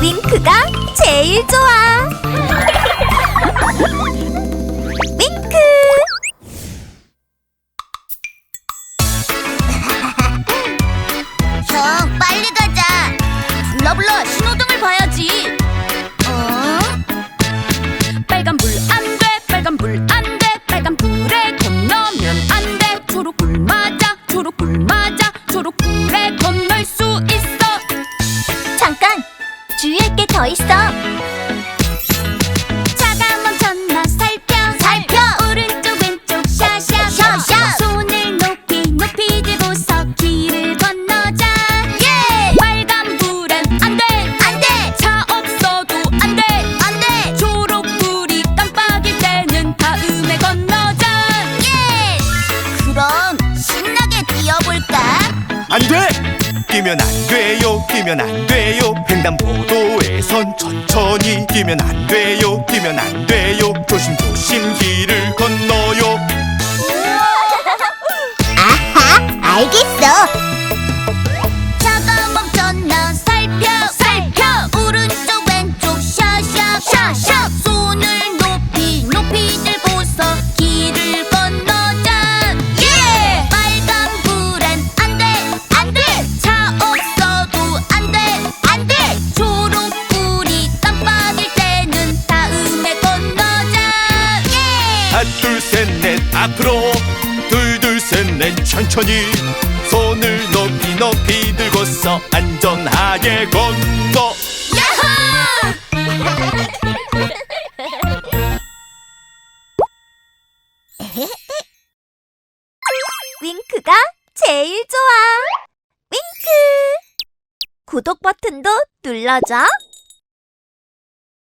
윙크가 제일 좋아. 윙크. 형, 빨리 가자. 불러 불러 신호등을 봐야지. 더 있어. 차가 멈췄나 살펴, 살펴. 오른쪽 왼쪽 샤샤 샤샤. 손을 높이 높이 들고서 길을 건너자. 예! 빨간 불엔 안 돼, 안 돼! 차 없어도 안 돼. 안 돼! 초록 불이 깜빡일 때는 다음에 건너자. 예! 그럼 신나게 뛰어볼까? 안 돼! 뛰면 안 돼요, 뛰면 안 돼요. 횡단보도에선 천천히 뛰면 안 돼요, 뛰면 안 돼요. 하나, 둘, 셋, 넷, 앞으로. 둘, 둘, 셋, 넷, 천천히. 손을 높이 높이 들고서 안전하게 건너. 윙크가 제일 좋아. 윙크. 구독 버튼도 눌러줘.